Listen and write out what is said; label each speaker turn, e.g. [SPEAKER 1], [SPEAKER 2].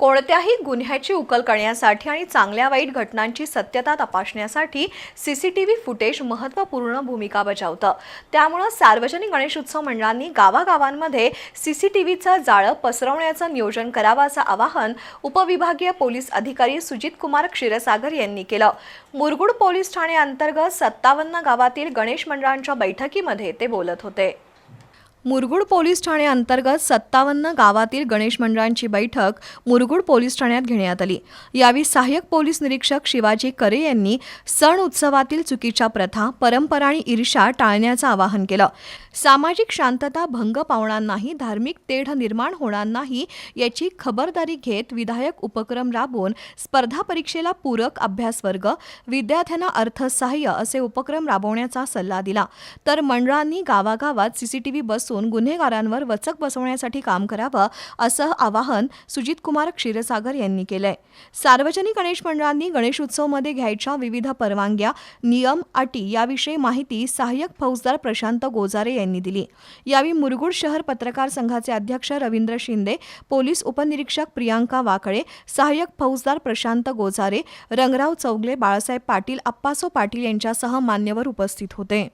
[SPEAKER 1] कोणत्याही गुन्ह्याची उकल करण्यासाठी आणि चांगल्या वाईट घटनांची सत्यता तपासण्यासाठी सीसीटीव्ही फुटेज महत्त्वपूर्ण भूमिका बजावतं. त्यामुळं सार्वजनिक गणेश उत्सव मंडळांनी गावागावांमध्ये सीसीटीव्हीचं जाळं पसरवण्याचं नियोजन करावं असं आवाहन उपविभागीय पोलीस अधिकारी सुजित कुमार क्षीरसागर यांनी केलं. मुरगुड पोलीस ठाणे अंतर्गत सत्तावन्न गावातील गणेश मंडळांच्या बैठकीमध्ये ते बोलत होते. मुरगुड पोलीस ठाणे अंतर्गत सत्तावन्न गावातील गणेश मंडळांची बैठक मुरगुड पोलीस ठाण्यात घेण्यात आली. यावेळी सहाय्यक पोलीस निरीक्षक शिवाजी करे यांनी सण उत्सवातील चुकीच्या प्रथा परंपरा आणि ईर्षा टाळण्याचं आवाहन केलं. सामाजिक शांतता भंग पावणार नाही धार्मिक तेढ निर्माण होणार नाही याची खबरदारी घेत विधायक उपक्रम राबवून स्पर्धा परीक्षेला पूरक अभ्यास वर्ग विद्यार्थ्यांना अर्थसहाय्य असे उपक्रम राबवण्याचा सल्ला दिला. तर मंडळांनी गावागावात सीसीटीव्ही असून गुन्हेगारांवर वचक बसवण्यासाठी काम करावं असं आवाहन सुजित कुमार क्षीरसागर यांनी केलंय. सार्वजनिक गणेश मंडळांनी गणेशोत्सवमध्ये घ्यायच्या विविध परवानग्या नियम अटी याविषयी माहिती सहाय्यक फौजदार प्रशांत गोजारे यांनी दिली. यावेळी मुरगुड शहर पत्रकार संघाचे अध्यक्ष रवींद्र शिंदे पोलीस उपनिरीक्षक प्रियांका वाकळे सहाय्यक फौजदार प्रशांत गोजारे रंगराव चौगले बाळासाहेब पाटील अप्पासो पाटील यांच्यासह मान्यवर उपस्थित होते.